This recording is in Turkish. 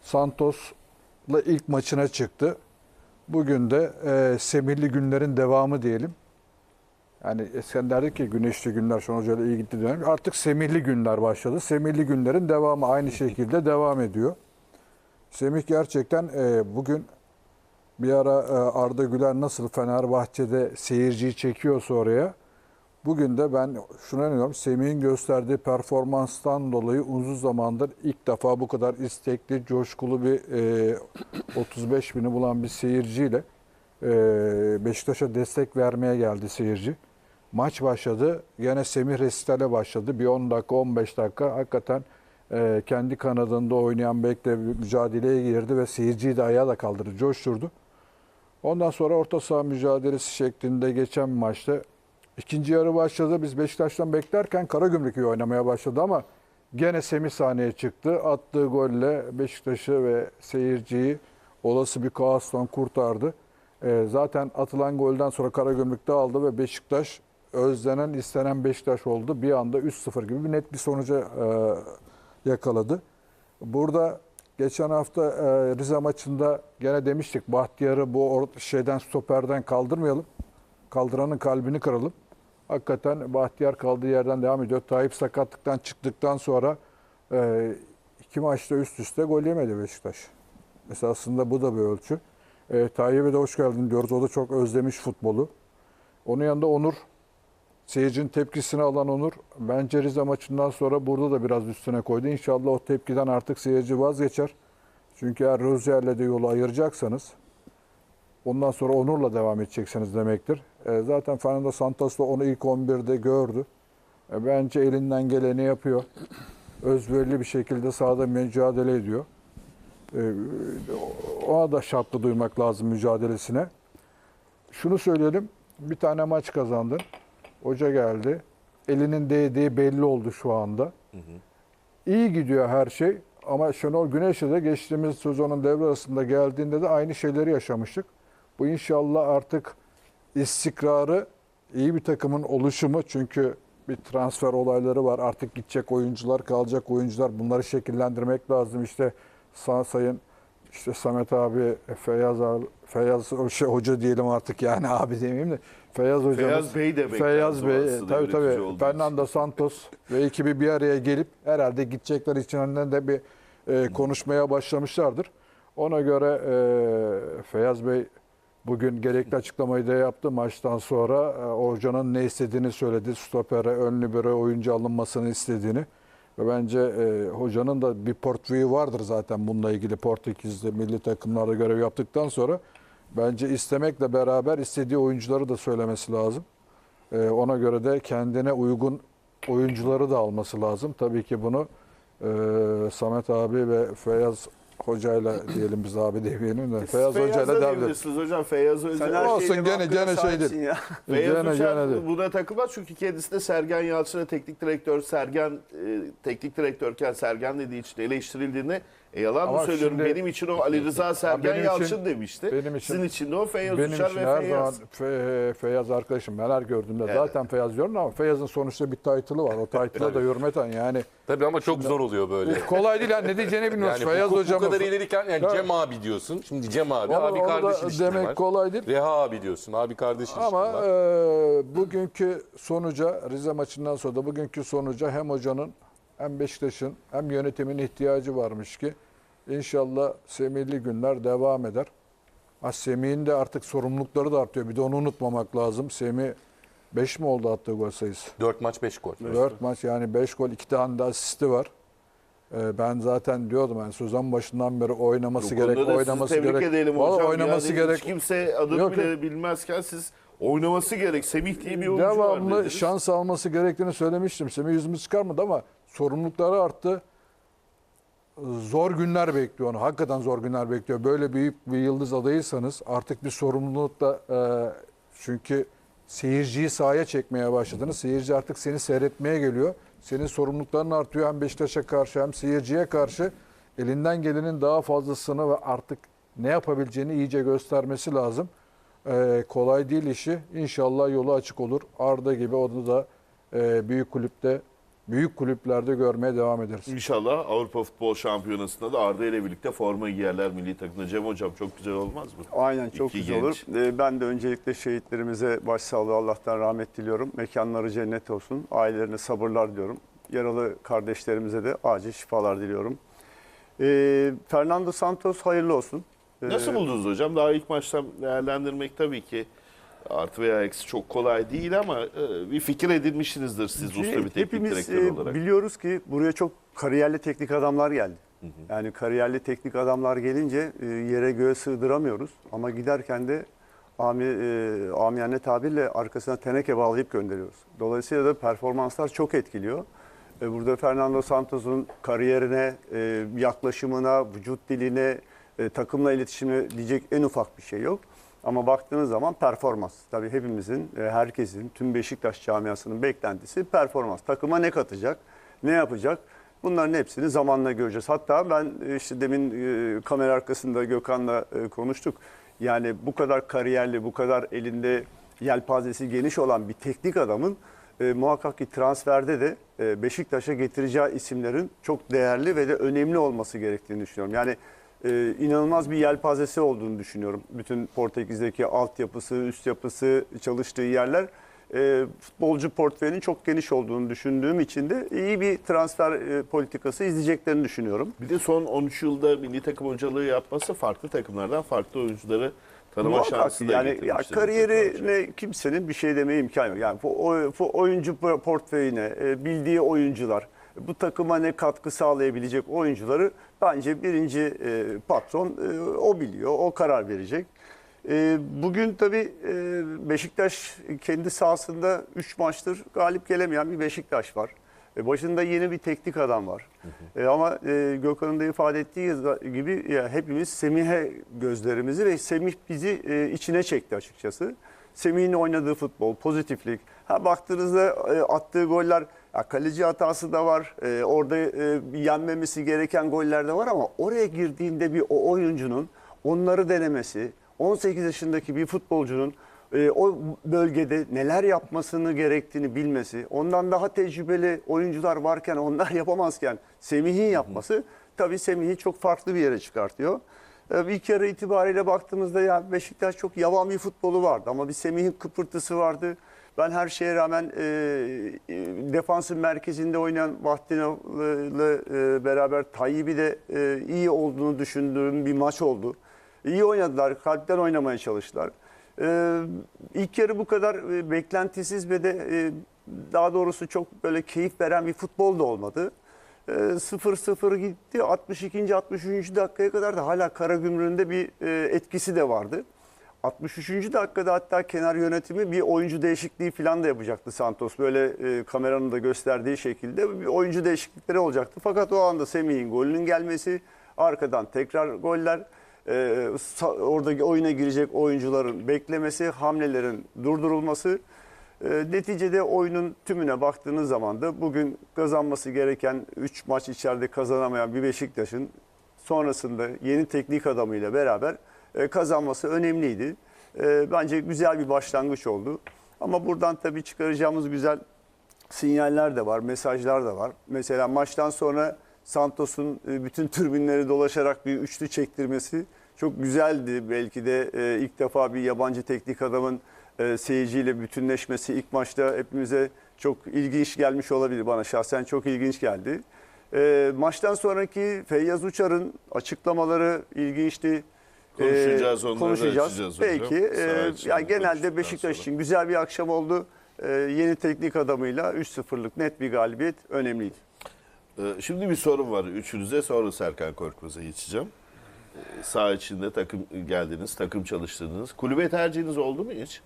Santos'la ilk maçına çıktı. Bugün de e, Semihli günlerin devamı diyelim. Yani eskiden derdik ki güneşli günler Şenol Hoca ile iyi gitti dönem. Artık Semihli günler başladı. Semihli günlerin devamı aynı şekilde devam ediyor. Semih gerçekten e, bugün bir ara e, Arda Güler nasıl Fenerbahçe'de seyirciyi çekiyorsa oraya bugün de ben şuna inanıyorum Semih'in gösterdiği performanstan dolayı uzun zamandır ilk defa bu kadar istekli, coşkulu bir e, 35 bini bulan bir seyirciyle e, Beşiktaş'a destek vermeye geldi seyirci. Maç başladı. Yine Semih Resitale başladı. Bir 10 dakika, 15 dakika hakikaten e, kendi kanadında oynayan bekle mücadeleye girdi ve seyirciyi de ayağa da kaldırdı, coşturdu. Ondan sonra orta saha mücadelesi şeklinde geçen maçta ikinci yarı başladı. Biz Beşiktaş'tan beklerken Karagümrük iyi oynamaya başladı ama gene Semih sahneye çıktı. Attığı golle Beşiktaş'ı ve seyirciyi olası bir kaostan kurtardı. Ee, zaten atılan golden sonra Karagümrük dağıldı ve Beşiktaş özlenen, istenen Beşiktaş oldu. Bir anda 3-0 gibi bir net bir sonuca e, yakaladı. Burada geçen hafta e, Rize maçında gene demiştik Bahtiyar'ı bu şeyden stoperden kaldırmayalım. Kaldıranın kalbini kıralım. Hakikaten Bahtiyar kaldığı yerden devam ediyor. Tayyip sakatlıktan çıktıktan sonra e, iki maçta üst üste gol yemedi Beşiktaş. Esasında bu da bir ölçü. E, Tayyip'e de hoş geldin diyoruz. O da çok özlemiş futbolu. Onun yanında Onur. Seyircinin tepkisini alan Onur. Bence Rize maçından sonra burada da biraz üstüne koydu. İnşallah o tepkiden artık seyirci vazgeçer. Çünkü eğer Rozier'le de yolu ayıracaksanız ondan sonra Onur'la devam edeceksiniz demektir. E, zaten Fernando Santos da onu ilk 11'de gördü. E, bence elinden geleni yapıyor. Özverili bir şekilde sahada mücadele ediyor. E, ona da şartlı duymak lazım mücadelesine. Şunu söyleyelim. Bir tane maç kazandın. Hoca geldi. Elinin değdiği belli oldu şu anda. İyi gidiyor her şey. Ama Şenol Güneş'e de geçtiğimiz sezonun devre arasında geldiğinde de aynı şeyleri yaşamıştık. Bu inşallah artık istikrarı, iyi bir takımın oluşumu çünkü bir transfer olayları var. Artık gidecek oyuncular, kalacak oyuncular. Bunları şekillendirmek lazım. İşte sağ sayın işte Samet abi, Feyyaz Feyyaz şey hoca diyelim artık yani abi demeyeyim de Feyyaz hocamız. Feyyaz Bey demek Feyyaz Bey, tabii tabii. Fernando Santos ve ekibi bir araya gelip herhalde gidecekler içinden de bir e, konuşmaya başlamışlardır. Ona göre e, Feyyaz Bey bugün gerekli açıklamayı da yaptı. Maçtan sonra e, hocanın ne istediğini söyledi. Stopere, ön libero oyuncu alınmasını istediğini. Ve bence e, hocanın da bir portföyü vardır zaten bununla ilgili. Portekiz'de milli takımlarda görev yaptıktan sonra bence istemekle beraber istediği oyuncuları da söylemesi lazım. E, ona göre de kendine uygun oyuncuları da alması lazım. Tabii ki bunu e, Samet abi ve Feyyaz hocayla diyelim biz abi demeyelim de Feyyaz hocayla edelim. diyebilirsiniz hocam. Feyyaz Hoca. Sen her Olsun, gene- hakkına gene sahipsin ya. Feyyaz Gene gene de. buna takılmaz çünkü kendisi de Sergen Yalçın'a teknik direktör, Sergen e, teknik direktörken Sergen dediği için eleştirildiğinde e, yalan Ama mı söylüyorum? şimdi- benim için o Ali Rıza Sergen benim için- Yalçın demişti. benim için- Sizin için de o Feyyaz Benim Uçar için ve her Feyyaz. zaman Fe- Feyyaz arkadaşım. Ben her gördüğümde Evet. zaten Feyyaz diyorum ama Feyyaz'ın sonuçta bir title'ı var. O title'a da hürmeten yani. Tabii ama çok zor oluyor böyle. Kolay değil yani ne diyeceğini bilmiyoruz. Yani Feyyaz bu, bu kadar ileriyken yani Ya- Cem abi diyorsun. Şimdi Cem abi, Onu- abi onu da kardeş ilişkin demek var. kolay değil. Reha abi diyorsun, abi kardeş ilişkin Ama var. e, bugünkü sonuca Rize maçından sonra da bugünkü sonuca hem hocanın hem Beşiktaş'ın hem yönetimin ihtiyacı varmış ki inşallah Semihli günler devam eder. Ha, Semih'in de artık sorumlulukları da artıyor. Bir de onu unutmamak lazım. Semih 5 mi oldu attığı gol sayısı? 4 maç 5 gol. 4 maç yani 5 gol 2 tane de asisti var. E, ben zaten diyordum yani sezon başından beri oynaması Bu gerek, oynaması tebrik gerek. edelim Vallahi hocam. oynaması Yani gerek. Hiç kimse adını Yok, bile bilmezken siz oynaması gerek. Semih diye bir oyuncu var devamlı dediniz. şans alması gerektiğini söylemiştim. Semih yüzümü çıkarmadı ama sorumlulukları arttı. Zor günler bekliyor onu. Hakikaten zor günler bekliyor. Böyle büyük bir yıldız adayıysanız artık bir sorumluluk da e, çünkü seyirciyi sahaya çekmeye başladınız. Seyirci artık seni seyretmeye geliyor. Senin sorumlulukların artıyor hem Beşiktaş'a karşı hem seyirciye karşı. Elinden gelenin daha fazlasını ve artık ne yapabileceğini iyice göstermesi lazım. Ee, kolay değil işi. İnşallah yolu açık olur. Arda gibi o da e, büyük kulüpte büyük kulüplerde görmeye devam ederiz. İnşallah Avrupa Futbol Şampiyonası'nda da Arda ile birlikte forma giyerler milli takımda. Cem Hocam çok güzel olmaz mı? Aynen çok İki güzel genç. olur. Ee, Ben de öncelikle şehitlerimize başsağlığı Allah'tan rahmet diliyorum. Mekanları cennet olsun. Ailelerine sabırlar diliyorum. Yaralı kardeşlerimize de acil şifalar diliyorum. Ee, Fernando Santos hayırlı olsun. Ee, Nasıl buldunuz hocam? Daha ilk maçtan değerlendirmek tabii ki artı veya eksi çok kolay değil ama e, bir fikir edinmişsinizdir siz usta bir teknik Hepimiz direktör e, olarak. biliyoruz ki buraya çok kariyerli teknik adamlar geldi. Yani kariyerli teknik adamlar gelince e, yere göğe sığdıramıyoruz. Ama giderken de ami, e, amiyane tabirle arkasına teneke bağlayıp gönderiyoruz. Dolayısıyla da performanslar çok etkiliyor. E, Burada Fernando Santos'un kariyerine, e, yaklaşımına, vücut diline, e, takımla iletişimine diyecek en ufak bir şey yok. Ama baktığınız zaman performans. Tabii hepimizin, e, herkesin, tüm Beşiktaş camiasının beklentisi performans. Takıma ne katacak, ne yapacak? Bunların hepsini zamanla göreceğiz. Hatta ben e, işte demin e, kamera arkasında Gökhan'la konuştuk. Yani bu kadar kariyerli, bu kadar elinde yelpazesi geniş olan bir teknik adamın e, muhakkak ki transferde de e, Beşiktaş'a getireceği isimlerin çok değerli ve de önemli olması gerektiğini düşünüyorum. Yani e, inanılmaz bir yelpazesi olduğunu düşünüyorum. Bütün Portekiz'deki altyapısı, üst yapısı, çalıştığı yerler e, futbolcu portföyünün çok geniş olduğunu düşündüğüm için de iyi bir transfer e, politikası izleyeceklerini düşünüyorum. Bir de son 13 yılda milli takım hocalığı yapması farklı takımlardan farklı oyuncuları tanıma Muhakkak şansı da yani ya kariyerine kimsenin bir şey demeye imkanı yok. Yani bu oyuncu portföyüne e, bildiği oyuncular, bu takıma ne katkı sağlayabilecek oyuncuları bence birinci e, patron e, o biliyor, o karar verecek. E, Bugün tabii e, Beşiktaş kendi sahasında 3 maçtır galip gelemeyen bir Beşiktaş var. E, Başında yeni bir teknik adam var. E, ama e, Gökhan'ın da ifade ettiği gibi ya hepimiz Semih'e gözlerimizi ve Semih bizi e, içine çekti açıkçası. Semih'in oynadığı futbol, pozitiflik. Ha baktığınızda e, attığı goller ya kaleci hatası da var. E, orada e, yenmemesi gereken goller de var ama oraya girdiğinde bir o oyuncunun onları denemesi, 18 yaşındaki bir futbolcunun e, o bölgede neler yapmasını gerektiğini bilmesi, ondan daha tecrübeli oyuncular varken onlar yapamazken Semih'in yapması tabii Semih'i çok farklı bir yere çıkartıyor. E, İlk yarı itibariyle baktığımızda ya Beşiktaş çok yavan bir futbolu vardı ama bir Semih'in kıpırtısı vardı. Ben her şeye rağmen e, e, defansın merkezinde oynayan Vahdino'yla e, beraber Tayyip'i de e, iyi olduğunu düşündüğüm bir maç oldu. İyi oynadılar, kalpten oynamaya çalıştılar. Ee, ilk yarı bu kadar e, beklentisiz ve de e, daha doğrusu çok böyle keyif veren bir futbol da olmadı. Ee, 0-0 gitti. 62. 63. dakikaya kadar da hala Karagümrük'ün bir e, etkisi de vardı. 63. dakikada hatta kenar yönetimi bir oyuncu değişikliği falan da yapacaktı Santos. Böyle e, kameranın da gösterdiği şekilde bir oyuncu değişiklikleri olacaktı. Fakat o anda Semih'in golünün gelmesi, arkadan tekrar goller, e, oradaki oyuna girecek oyuncuların beklemesi, hamlelerin durdurulması. E, neticede oyunun tümüne baktığınız zaman da bugün kazanması gereken 3 maç içeride kazanamayan bir Beşiktaş'ın sonrasında yeni teknik adamıyla beraber e, kazanması önemliydi. E, Bence güzel bir başlangıç oldu. Ama buradan tabii çıkaracağımız güzel sinyaller de var, mesajlar da var. Mesela maçtan sonra Santos'un e, bütün tribünleri dolaşarak bir üçlü çektirmesi çok güzeldi. Belki de ilk defa bir yabancı teknik adamın e, seyirciyle bütünleşmesi ilk maçta hepimize çok ilginç gelmiş olabilir. Bana şahsen çok ilginç geldi. E, Maçtan sonraki Feyyaz Uçar'ın açıklamaları ilginçti. Konuşacağız, E, onları konuşacağız. açacağız hocam. Peki. e, yani genelde Beşiktaş sonra. için güzel bir akşam oldu. E, yeni teknik adamıyla 3-0'lık net bir galibiyet önemliydi. Ee, Şimdi bir sorum var üçünüze sonra Serkan Korkmaz'a geçeceğim. Ee, Sağ içinde takım geldiniz, takım çalıştırdınız. Kulübe tercihiniz oldu mu hiç?